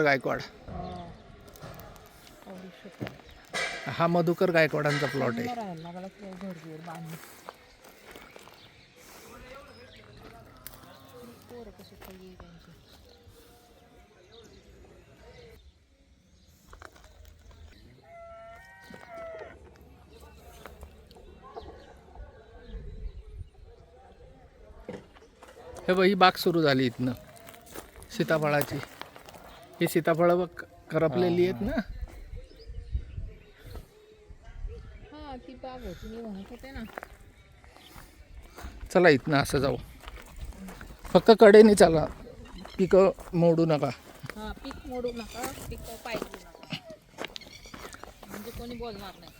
गायकवाड. हा मधुकर गायकवाडांचा प्लॉट आहे. हे बघ ही बाग सुरू झाली इथनं. सीताफळाची. ही सीताफळं करपलेली आहेत ना. हा ती बाग होती मी म्हणत होते ना. चला इथनं असं जाऊ. फक्त कडेने चला. पिकं मोडू नका. हा पीक मोडू नका पीक पाहिजे नका. म्हणजे कोणी बोलणार नाही.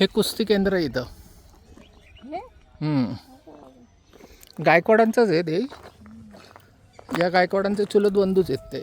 हे कुस्ती केंद्र इथं. गायकवाडांचंच आहे ते. या गायकवाडांचे चुलत बंधूच आहेत ते.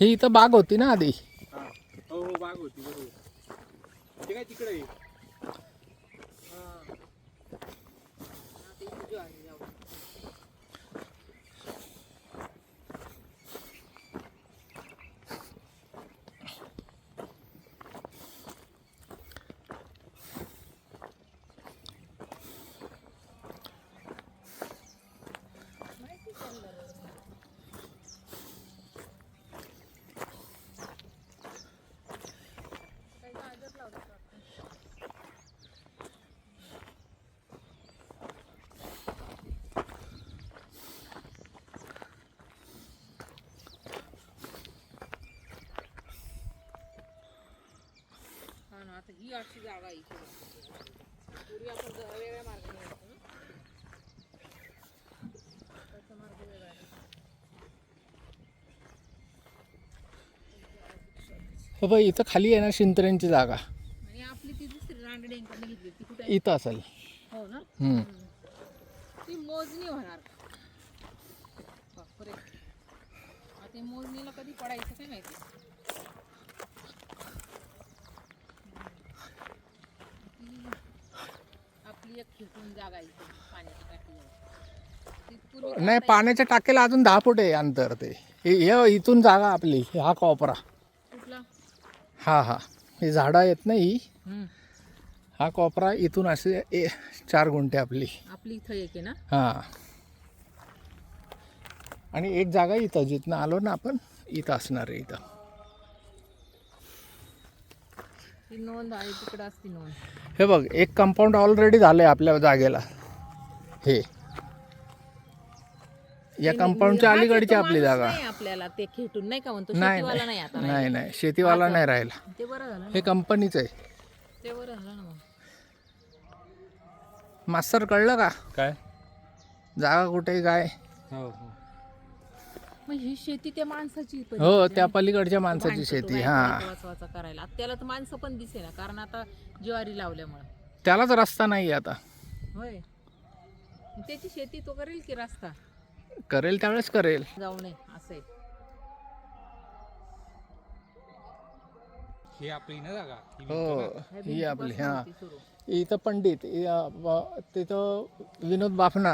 ही इथं बाग होती ना आधी. हो हो बाग होती बरोबर. ते काय तिकडे आता ही अशी जागा आहे इथे. पूर्वी आपण वेगळ्या मार्गाने त्याचा मार्ग वेगळा आहे. हे बघ इथं खाली आहे ना शिंत्र्यांची जागा. आणि आपली ती दुसरी रांगडी अंकाने घेतली ती कुठे आहे? इथं असेल. हो ना? हम्म. ती मोजणी होणार. बापरे. आता ते मोजणीला कधी पडायचं काय माहिती ती आपली एक खिळून जागा आहे इथे पाण्याची टाकीजवळ. ती पूर्वी नाही पाण्याच्या टाकेला अजून दहा फूट आहे अंतर ते. हे इथून जागा आपली हा कोपरा. हा हा. हे झाडं आहेत ना ही? हा कोपरा इथून असे चार गुंठे आपली. आपली इथं एक आहे ना? हां. आणि एक जागा इथं जिथनं आलो ना आपण इथं असणार आहे इथं ती नोंद आहे तिकडं असती नोंद. हे बघ एक कंपाऊंड ऑलरेडी झालं आहे आपल्या जागेला. हे. या कंपाऊंडच्या अलीकडची आपली जागा. नाही आपल्याला ते खेटून नाही का म्हणतो? नाही शेतीवाला नाही. आता नाही नाही. शेतीवाला नाही राहिला. ते बरं झालं ना. हे कंपनीच आहे. ते बरं झालं ना मग. मास्तर कळलं का? काय? जागा कुठे काय? हो हो. मग ही शेती त्या माणसाची पण हो आहे. त्या पलीकडच्या माणसाची तो शेती बायका हा. वाचा वाचा वाचा करायला. आता त्याला तर माणसं पण दिसे ना कारण आता ज्वारी लावल्यामुळं. त्यालाच रस्ता नाही आता. होय. मग त्याची शेती तो करेल की रस्ता? करेल त्यावेळेस करेल. जाऊ नये असं आहे. हे आपली ना जागा ही हो ह्या ही आपली भिंतीपासून हा. होती सुरू. इथं पंडित इ- अ, ब- तिथं विनोद बाफना.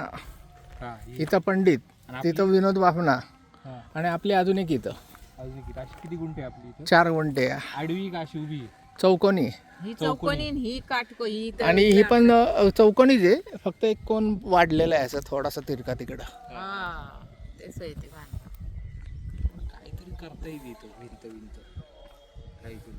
हा ही इथं पंडित आणि आपली? तिथं विनोद बाफना. हा. आणि आपली अजून एक इथं. अजून किती अशी किती गुंठे आहे आपली इथं? चार गुंठे. आडवी का अशी उभी चौकोनी. ही चौकोनी. आणि ही काटको ही तर आणि ही पण अ, चौकोनीच आहे. फक्त एक कोण वाढलेला आहे असं थोडासा तिरका तिकडं. हा. तेच आहे ते भान. काहीतरी करता येईल इथं भिंत भिंत काहीतरी.